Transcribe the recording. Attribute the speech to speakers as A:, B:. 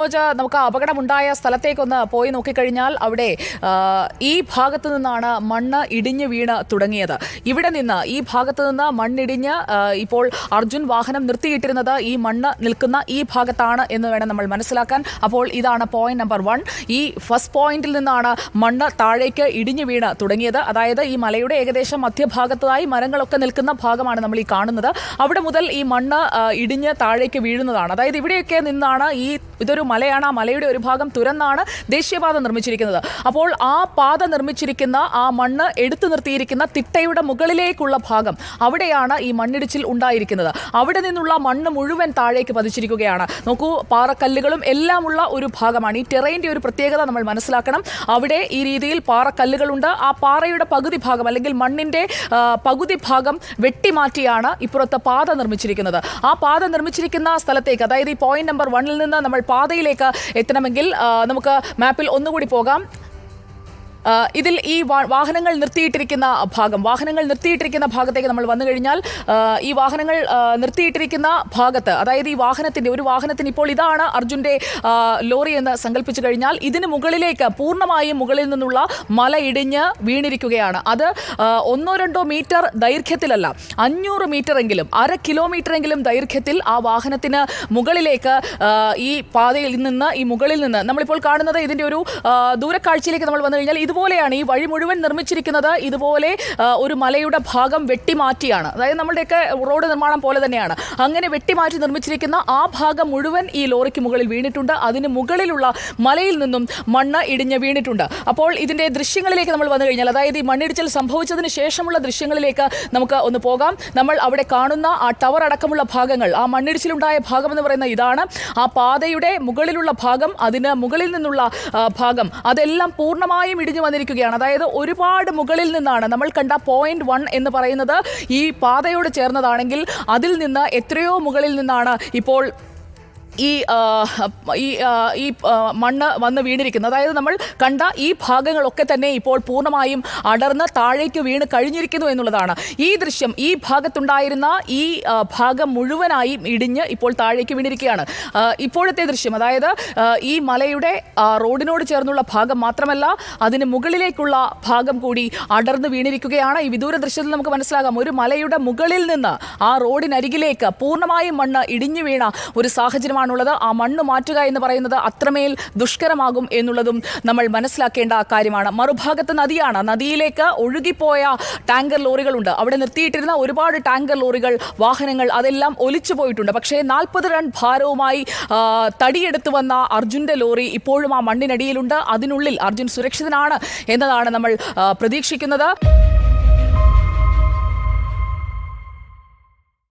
A: മനോജ് നമുക്ക് അപകടമുണ്ടായ സ്ഥലത്തേക്കൊന്ന് പോയി നോക്കിക്കഴിഞ്ഞാൽ അവിടെ ഈ ഭാഗത്തു നിന്നാണ് മണ്ണ് ഇടിഞ്ഞു വീണ് തുടങ്ങിയത്. ഇവിടെ നിന്ന് ഈ ഭാഗത്തു നിന്ന് മണ്ണിടിഞ്ഞ് ഇപ്പോൾ അർജുൻ വാഹനം നിർത്തിയിട്ടിരുന്നത് ഈ മണ്ണ് നിൽക്കുന്ന ഈ ഭാഗത്താണ് എന്ന് വേണം നമ്മൾ മനസ്സിലാക്കാൻ. അപ്പോൾ ഇതാണ് പോയിന്റ് നമ്പർ വൺ ഈ ഫസ്റ്റ് പോയിന്റിൽ നിന്നാണ് മണ്ണ് താഴേക്ക് ഇടിഞ്ഞു വീണ് തുടങ്ങിയത്. അതായത് ഈ മലയുടെ ഏകദേശം മധ്യഭാഗത്തായി മരങ്ങളൊക്കെ നിൽക്കുന്ന ഭാഗമാണ് നമ്മൾ ഈ കാണുന്നത്. അവിടെ മുതൽ ഈ മണ്ണ് ഇടിഞ്ഞ് താഴേക്ക് വീഴുന്നതാണ്. അതായത് ഇവിടെയൊക്കെ നിന്നാണ് ഈ ഇതൊരു മലയാണ്. ആ മലയുടെ ഒരു ഭാഗം തുരന്നാണ് ദേശീയപാത നിർമ്മിച്ചിരിക്കുന്നത്. അപ്പോൾ ആ പാത നിർമ്മിച്ചിരിക്കുന്ന ആ മണ്ണ് എടുത്തു നിർത്തിയിരിക്കുന്ന തിട്ടയുടെ മുകളിലേക്കുള്ള ഭാഗം അവിടെയാണ് ഈ മണ്ണിടിച്ചിൽ ഉണ്ടായിരിക്കുന്നത്. അവിടെ നിന്നുള്ള മണ്ണ് മുഴുവൻ താഴേക്ക് പതിച്ചിരിക്കുകയാണ്. നോക്കൂ പാറക്കല്ലുകളും എല്ലാമുള്ള ഒരു ഭാഗമാണ്. ഈ ടെറൈന്റെ ഒരു പ്രത്യേകത നമ്മൾ മനസ്സിലാക്കണം. അവിടെ ഈ രീതിയിൽ പാറക്കല്ലുകളുണ്ട്. ആ പാറയുടെ പകുതി ഭാഗം അല്ലെങ്കിൽ മണ്ണിന്റെ പകുതി ഭാഗം വെട്ടിമാറ്റിയാണ് ഇപ്പുറത്തെ പാത നിർമ്മിച്ചിരിക്കുന്നത്. ആ പാത നിർമ്മിച്ചിരിക്കുന്ന സ്ഥലത്തേക്ക് അതായത് ഈ പോയിന്റ് നമ്പർ വണ്ണിൽ നിന്ന് നമ്മൾ പാതയിലേക്ക് എത്തണമെങ്കിൽ നമുക്ക് മാപ്പിൽ ഒന്നുകൂടി പോകാം. ഇതിൽ ഈ വാഹനങ്ങൾ നിർത്തിയിട്ടിരിക്കുന്ന ഭാഗം വാഹനങ്ങൾ നിർത്തിയിട്ടിരിക്കുന്ന ഭാഗത്തേക്ക് നമ്മൾ വന്നു കഴിഞ്ഞാൽ ഈ വാഹനങ്ങൾ നിർത്തിയിട്ടിരിക്കുന്ന ഭാഗത്ത് അതായത് ഈ വാഹനത്തിന്റെ ഒരു വാഹനത്തിന് ഇപ്പോൾ ഇതാണ് അർജുന്റെ ലോറി എന്ന് സങ്കല്പിച്ചു കഴിഞ്ഞാൽ ഇതിന് മുകളിലേക്ക് പൂർണമായും മുകളിൽ നിന്നുള്ള മല ഇടിഞ്ഞ് വീണിരിക്കുകയാണ്. അത് ഒന്നോ രണ്ടോ മീറ്റർ ദൈർഘ്യത്തിലല്ല അഞ്ഞൂറ് മീറ്റർ എങ്കിലും അര കിലോമീറ്റർ എങ്കിലും ദൈർഘ്യത്തിൽ ആ വാഹനത്തിന് മുകളിലേക്ക് ഈ പാതയിൽ നിന്ന് ഈ മുകളിൽ നിന്ന് നമ്മളിപ്പോൾ കാണുന്നത് ഇതിന്റെ ഒരു ദൂരക്കാഴ്ചയിലേക്ക് നമ്മൾ വന്നു കഴിഞ്ഞാൽ ഇതുപോലെയാണ് ഈ വഴി മുഴുവൻ നിർമ്മിച്ചിരിക്കുന്നത്. ഇതുപോലെ ഒരു മലയുടെ ഭാഗം വെട്ടിമാറ്റിയാണ്. അതായത് നമ്മളുടെയൊക്കെ റോഡ് നിർമ്മാണം പോലെ തന്നെയാണ്. അങ്ങനെ വെട്ടിമാറ്റി നിർമ്മിച്ചിരിക്കുന്ന ആ ഭാഗം മുഴുവൻ ഈ ലോറിക്ക് മുകളിൽ വീണിട്ടുണ്ട്. അതിന് മുകളിലുള്ള മലയിൽ നിന്നും മണ്ണ് ഇടിഞ്ഞ് വീണിട്ടുണ്ട്. അപ്പോൾ ഇതിന്റെ ദൃശ്യങ്ങളിലേക്ക് നമ്മൾ വന്നു കഴിഞ്ഞാൽ അതായത് ഈ മണ്ണിടിച്ചിൽ സംഭവിച്ചതിന് ശേഷമുള്ള ദൃശ്യങ്ങളിലേക്ക് നമുക്ക് ഒന്ന് പോകാം. നമ്മൾ അവിടെ കാണുന്ന ആ ടവർ അടക്കമുള്ള ഭാഗങ്ങൾ ആ മണ്ണിടിച്ചിലുണ്ടായ ഭാഗം എന്ന് പറയുന്ന ഇതാണ്. ആ പാതയുടെ മുകളിലുള്ള ഭാഗം അതിന് മുകളിൽ നിന്നുള്ള ഭാഗം അതെല്ലാം പൂർണമായും ഇടിഞ്ഞു വന്നിരിക്കുകയാണ്. അതായത് ഒരുപാട് മുകളിൽ നിന്നാണ്. നമ്മൾ കണ്ട പോയിന്റ് വൺ എന്ന് പറയുന്നത് ഈ പാതയോട് ചേർന്നതാണെങ്കിൽ അതിൽ നിന്ന് എത്രയോ മുകളിൽ നിന്നാണ് ഇപ്പോൾ ഈ ഈ ഈ മണ്ണ് വന്ന് വീണിരിക്കുന്നത് അതായത് നമ്മൾ കണ്ട ഈ ഭാഗങ്ങളൊക്കെ തന്നെ ഇപ്പോൾ പൂർണമായും അടർന്ന് താഴേക്ക് വീണ് കഴിഞ്ഞിരിക്കുന്നു എന്നുള്ളതാണ്. ഈ ദൃശ്യം ഈ ഭാഗത്തുണ്ടായിരുന്ന ഈ ഭാഗം മുഴുവനായും ഇടിഞ്ഞ് ഇപ്പോൾ താഴേക്ക് വീണിരിക്കുകയാണ്. ഇപ്പോഴത്തെ ദൃശ്യം അതായത് ഈ മലയുടെ റോഡിനോട് ചേർന്നുള്ള ഭാഗം മാത്രമല്ല അതിന് മുകളിലേക്കുള്ള ഭാഗം കൂടി അടർന്ന് വീണിരിക്കുകയാണ്. ഈ വിദൂര ദൃശ്യത്തിൽ നമുക്ക് മനസ്സിലാകാം ഒരു മലയുടെ മുകളിൽ നിന്ന് ആ റോഡിനരികിലേക്ക് പൂർണമായും മണ്ണ് ഇടിഞ്ഞു വീണ ഒരു സാഹചര്യമാണുള്ളത് ആ മണ്ണ് മാറ്റുക എന്ന് പറയുന്നത് അത്രമേൽ ദുഷ്കരമാകും എന്നുള്ളതും നമ്മൾ മനസ്സിലാക്കേണ്ട കാര്യമാണ്. മറുഭാഗത്ത് നദിയാണ്. നദിയിലേക്ക് ഒഴുകിപ്പോയ ടാങ്കർ ലോറികളുണ്ട്. അവിടെ നിർത്തിയിട്ടിരുന്ന ഒരുപാട് ടാങ്കർ ലോറികൾ വാഹനങ്ങൾ അതെല്ലാം ഒലിച്ചു പോയിട്ടുണ്ട്. പക്ഷേ നാൽപ്പത് ടൺ ഭാരവുമായി തടിയെടുത്തു വന്ന അർജുന്റെ ലോറി ഇപ്പോഴും ആ മണ്ണിനടിയിലുണ്ട്. അതിനുള്ളിൽ അർജുൻ സുരക്ഷിതനാണ് എന്നതാണ് നമ്മൾ പ്രതീക്ഷിക്കുന്നത്.